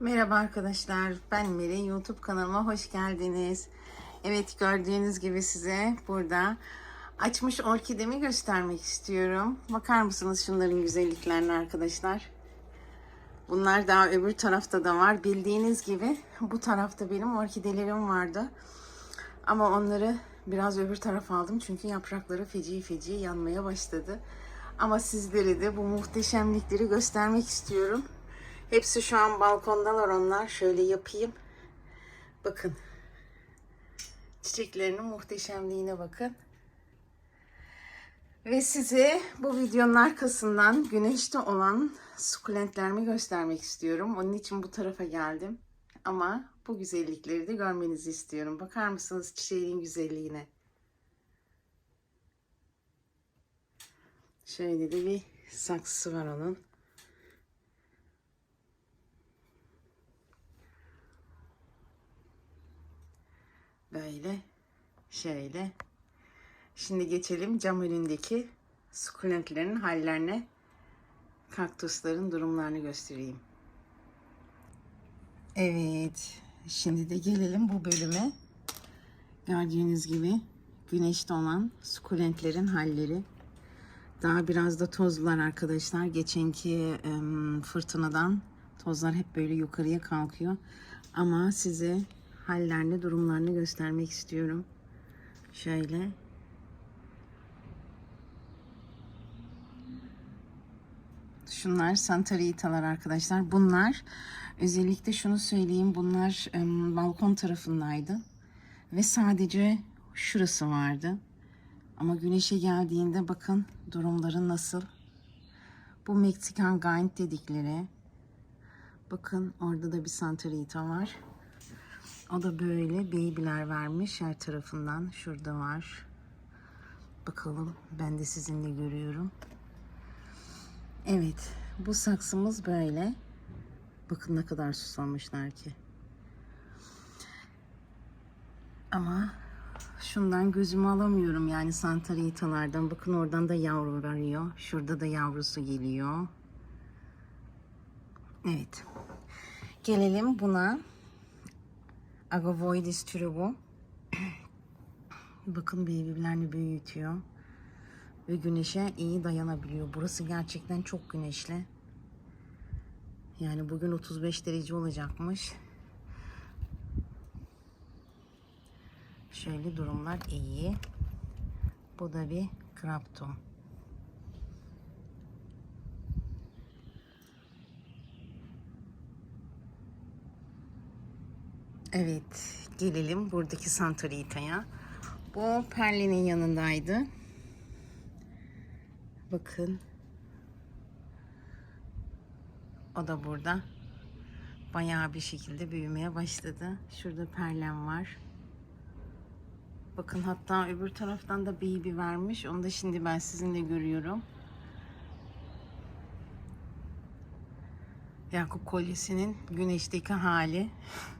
Merhaba arkadaşlar, ben Meri. YouTube kanalıma hoş geldiniz. Evet, gördüğünüz gibi size burada açmış orkidemi göstermek istiyorum. Bakar mısınız şunların güzelliklerine arkadaşlar? Bunlar daha öbür tarafta da var. Bildiğiniz gibi bu tarafta benim orkidelerim vardı. Ama onları biraz öbür tarafa aldım çünkü yaprakları feci feci yanmaya başladı. Ama sizlere de bu muhteşemlikleri göstermek istiyorum. Hepsi şu an balkondalar onlar. Şöyle yapayım. Bakın. Çiçeklerinin muhteşemliğine bakın. Ve size bu videonun arkasından güneşte olan sukulentlerimi göstermek istiyorum. Onun için bu tarafa geldim. Ama bu güzellikleri de görmenizi istiyorum. Bakar mısınız çiçeğin güzelliğine? Şöyle de bir saksısı var onun. Böyle. Şöyle. Şimdi geçelim cam önündeki sukulentlerin hallerine. Kaktüslerin durumlarını göstereyim. Evet. Şimdi de gelelim bu bölüme. Gördüğünüz gibi güneşte olan sukulentlerin halleri. Daha biraz da tozlular arkadaşlar. Geçenki fırtınadan tozlar hep böyle yukarıya kalkıyor. Ama size hallerini, durumlarını göstermek istiyorum. Şöyle. Şunlar Santaritalar arkadaşlar. Bunlar özellikle şunu söyleyeyim. Bunlar em, balkon tarafındaydı. Ve sadece şurası vardı. Ama güneşe geldiğinde bakın durumları nasıl. Bu Meksikan Giant dedikleri. Bakın orada da bir Santarita var. O da böyle baby'ler vermiş her tarafından. Şurada var. Bakalım ben de sizinle görüyorum. Evet bu saksımız böyle. Bakın ne kadar susamışlar ki. Ama şundan gözümü alamıyorum yani santaritalardan. Bakın oradan da yavru veriyor. Şurada da yavrusu geliyor. Evet. Gelelim buna. Agavoides türü bu. Bakın baby'lerini büyütüyor. Ve güneşe iyi dayanabiliyor. Burası gerçekten çok güneşli. Yani bugün 35 derece olacakmış. Şöyle durumlar iyi. Bu da bir krapton. Evet, gelelim buradaki Santorita'ya. Bu Perlin'in yanındaydı. Bakın. O da burada. Bayağı bir şekilde büyümeye başladı. Şurada perlem var. Bakın hatta öbür taraftan da baby vermiş. Onu da şimdi ben sizinle görüyorum. Yakup kolyesinin güneşteki hali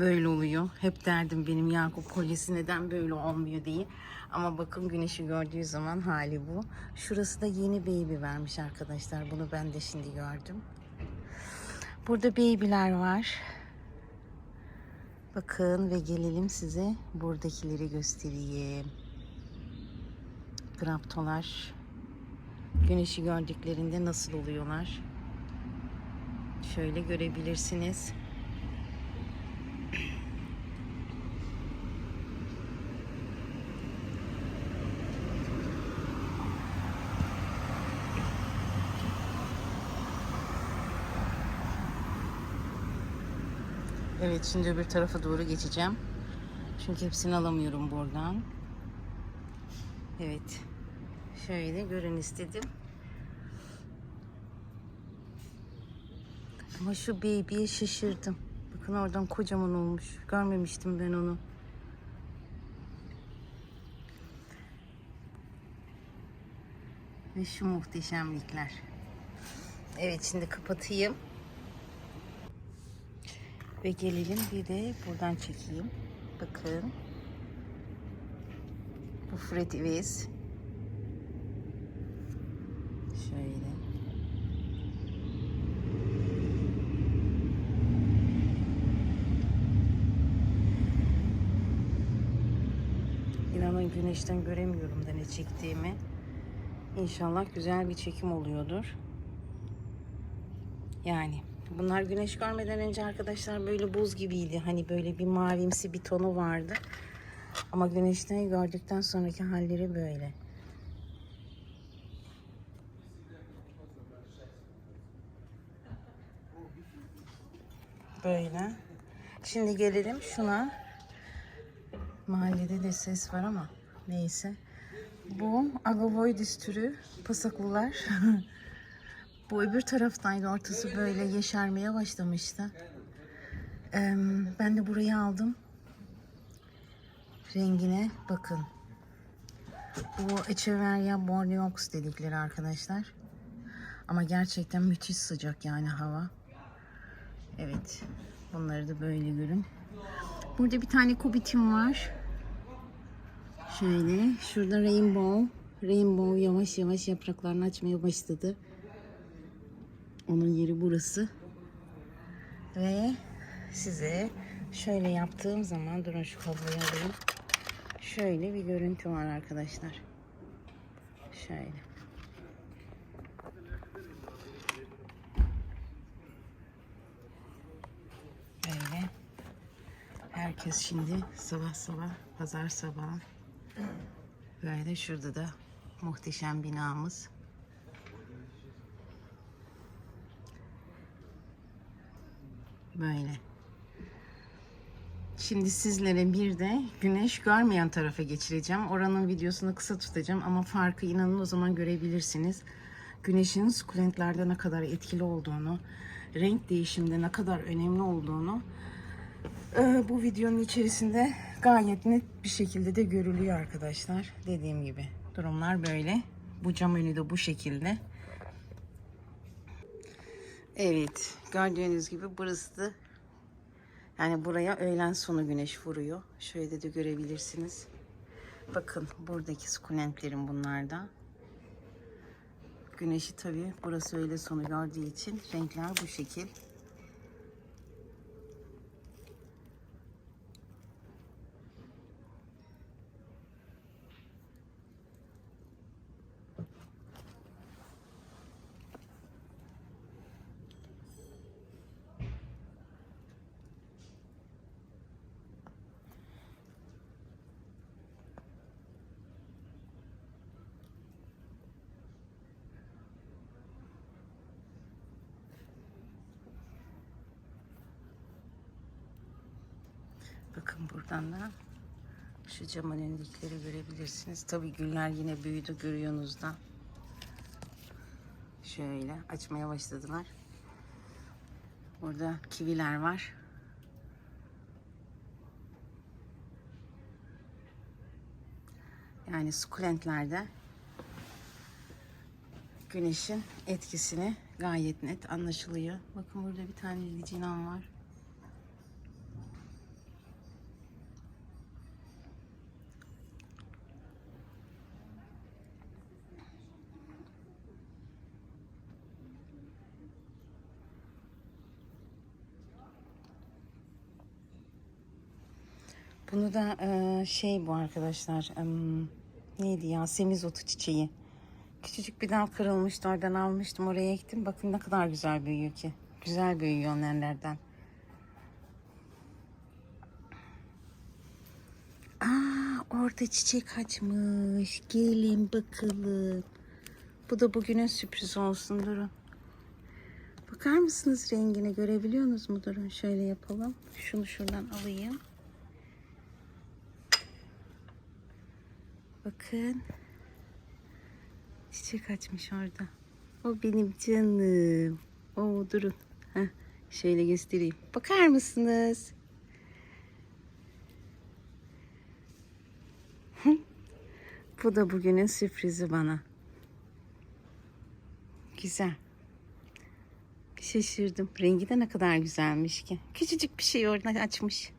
böyle oluyor. Hep derdim benim Yakup kolyesi neden böyle olmuyor diye. Ama bakın güneşi gördüğü zaman hali bu. Şurası da yeni baby vermiş arkadaşlar. Bunu ben de şimdi gördüm. Burada baby'ler var. Bakın ve gelelim size buradakileri göstereyim. Graptolar güneşi gördüklerinde nasıl oluyorlar? Şöyle görebilirsiniz. Evet şimdi öbür tarafa doğru geçeceğim. Çünkü hepsini alamıyorum buradan. Evet. Şöyle görün istedim. Ama şu baby'ye şaşırdım. Bakın oradan kocaman olmuş. Görmemiştim ben onu. Ve şu muhteşemlikler. Evet şimdi kapatayım. Ve gelelim bir de buradan çekeyim. Bakın. Bu Freddy Weiss. Şöyle. İnanın güneşten göremiyorum da ne çektiğimi. İnşallah güzel bir çekim oluyordur. Yani bunlar güneş görmeden önce arkadaşlar böyle buz gibiydi. Hani böyle bir mavimsi bir tonu vardı. Ama güneşten gördükten sonraki halleri böyle. Böyle. Şimdi gelelim şuna. Mahallede de ses var ama neyse. Bu Agavoidis türü pasaklılar. Bu öbür taraftaydı. Ortası böyle yeşermeye başlamıştı. Ee, ben de burayı aldım. Rengine bakın. Bu Echeveria bordeaux dedikleri arkadaşlar. Ama gerçekten müthiş sıcak yani hava. Evet. Bunları da böyle görün. Burada bir tane kubitim var. Şöyle. Şurada rainbow. Rainbow yavaş yavaş yapraklarını açmaya başladı. Onun yeri burası. Ve size şöyle yaptığım zaman durun şu kabloyu alayım. Şöyle bir görüntü var arkadaşlar. Şöyle. Böyle. Herkes şimdi sabah sabah, pazar sabahı. Böyle şurada da muhteşem binamız. Böyle. Şimdi sizlere bir de güneş görmeyen tarafa geçireceğim. Oranın videosunu kısa tutacağım ama farkı inanın o zaman görebilirsiniz. Güneşin sukulentlerde ne kadar etkili olduğunu, renk değişiminde ne kadar önemli olduğunu e, bu videonun içerisinde gayet net bir şekilde de görülüyor arkadaşlar. Dediğim gibi durumlar böyle. Bu cam önü de bu şekilde. Evet gördüğünüz gibi burası da yani buraya öğlen sonu güneş vuruyor. Şöyle de görebilirsiniz. Bakın buradaki sukulentlerim bunlarda. Güneşi tabii burası öğle sonu gördüğü için renkler bu şekil. Bakın buradan da şu camın önündekileri görebilirsiniz. Tabii güller yine büyüdü görüyorsunuz da. Şöyle açmaya başladılar. Burada kiviler var. Yani sukulentlerde güneşin etkisini gayet net anlaşılıyor. Bakın burada bir tane licinam var. Bunu da e, şey bu arkadaşlar. em, neydi ya? Semizotu çiçeği. Küçücük bir dal kırılmıştı. Oradan almıştım. Oraya ektim. Bakın ne kadar güzel büyüyor ki. Güzel büyüyor onlardan. Aa, orada çiçek açmış. Gelin bakalım. Bu da bugünün sürprizi olsun. Durun. Bakar mısınız rengine? Görebiliyorsunuz mu? Durun şöyle yapalım. Şunu şuradan alayım. Bakın. Çiçek açmış orada. O benim canım. O durun. Heh, şöyle göstereyim. Bakar mısınız? Bu da bugünün sürprizi bana. Güzel. Şaşırdım. Rengi de ne kadar güzelmiş ki. Küçücük bir şey oradan açmış.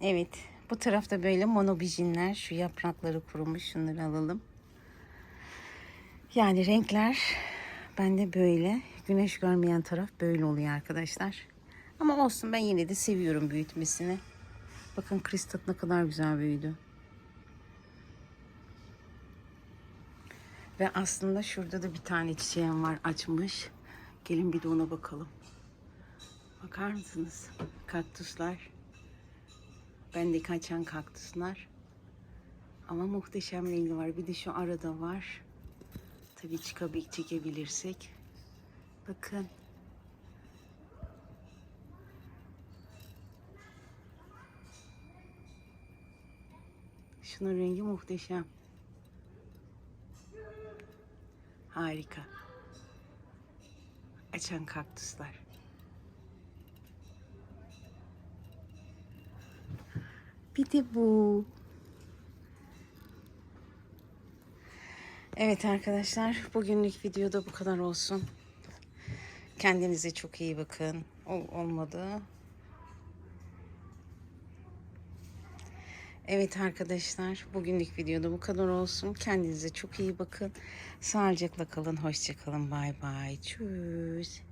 Evet. Bu tarafta böyle monobijinler. Şu yaprakları kurumuş. Şunları alalım. Yani renkler bende böyle. Güneş görmeyen taraf böyle oluyor arkadaşlar. Ama olsun ben yine de seviyorum büyütmesini. Bakın kristal ne kadar güzel büyüdü. Ve aslında şurada da bir tane çiçeğim var açmış. Gelin bir de ona bakalım. Bakar mısınız? Kaktüsler. Bendeki açan kaktüsler. Ama muhteşem rengi var. Bir de şu arada var. Tabii çıkabil çekebilirsek. Bakın. Şunun rengi muhteşem. Harika. Açan kaktüsler. Bir de bu. Evet arkadaşlar, bugünlük videoda bu kadar olsun. Kendinize çok iyi bakın. Ol, olmadı. Evet arkadaşlar, bugünlük videoda bu kadar olsun. Kendinize çok iyi bakın. Sağlıcakla kalın, hoşça kalın. Bay bay. Tschüss.